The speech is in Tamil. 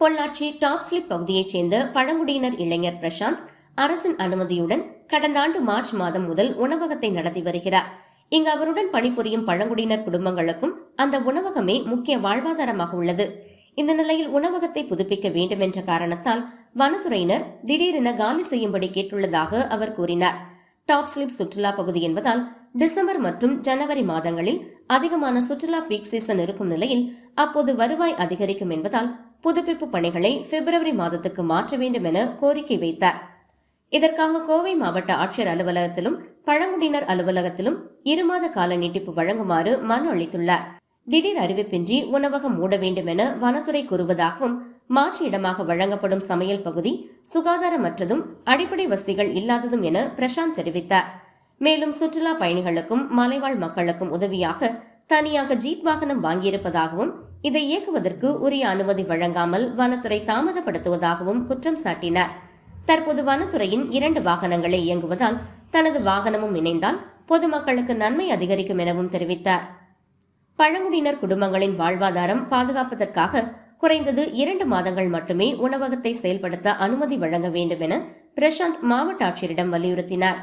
பொள்ளாச்சி டாப் ஸ்லிப் பகுதியைச் சேர்ந்த பழங்குடியினர் இளைஞர் பிரசாந்த் அரசின் அனுமதியுடன் கடந்த ஆண்டு மார்ச் மாதம் முதல் உணவகத்தை நடத்தி வருகிறார். இங்கு அவருடன் பணிபுரியும் பழங்குடியினர் குடும்பங்களுக்கும் அந்த உணவகமே முக்கிய வாழ்வாதாரமாக உள்ளது. இந்த நிலையில் உணவகத்தை புதுப்பிக்க வேண்டும் என்ற காரணத்தால் வனத்துறையினர் திடீரென காலி செய்யும்படி கேட்டுள்ளதாக அவர் கூறினார். டாப் ஸ்லிப் சுற்றுலா பகுதி என்பதால் டிசம்பர் மற்றும் ஜனவரி மாதங்களில் அதிகமான சுற்றுலா பீக் சீசன் இருக்கும் நிலையில் அப்போது வருவாய் அதிகரிக்கும் என்பதால் புதுப்பிப்பு பணிகளை பிப்ரவரி மாதத்துக்கு மாற்ற வேண்டும் என கோரிக்கை வைத்தார். இதற்காக கோவை மாவட்ட ஆட்சியர் அலுவலகத்திலும் பழங்குடியினர் அலுவலகத்திலும் இருமாத கால நீட்டிப்பு வழங்குமாறு மனு அளித்துள்ளார். திடீர் அறிவிப்பின்றி உணவகம் மூட வேண்டும் என வனத்துறை கூறுவதாகவும் மாற்று இடமாக வழங்கப்படும் சமையல் பகுதி சுகாதாரமற்றதும் அடிப்படை வசதிகள் இல்லாததும் என பிரசாந்த் தெரிவித்தார். மேலும் சுற்றுலா பயணிகளுக்கும் மலைவாழ் மக்களுக்கும் உதவியாக தனியாக ஜீப் வாகனம் வாங்கியிருப்பதாகவும் இதை இயக்குவதற்கு உரிய அனுமதி வழங்காமல் வனத்துறை தாமதப்படுத்துவதாகவும் குற்றம் சாட்டினார். தற்போது வனத்துறையின் இரண்டு வாகனங்களை இயங்குவதால் தனது வாகனமும் இணைந்தால் பொதுமக்களுக்கு நன்மை அதிகரிக்கும் எனவும் தெரிவித்தார். பழங்குடியினர் குடும்பங்களின் வாழ்வாதாரம் பாதுகாப்பதற்காக குறைந்தது இரண்டு மாதங்கள் மட்டுமே உணவகத்தை செயல்படுத்த அனுமதி வழங்க வேண்டும் என பிரசாந்த் மாவட்ட ஆட்சியரிடம் வலியுறுத்தினார்.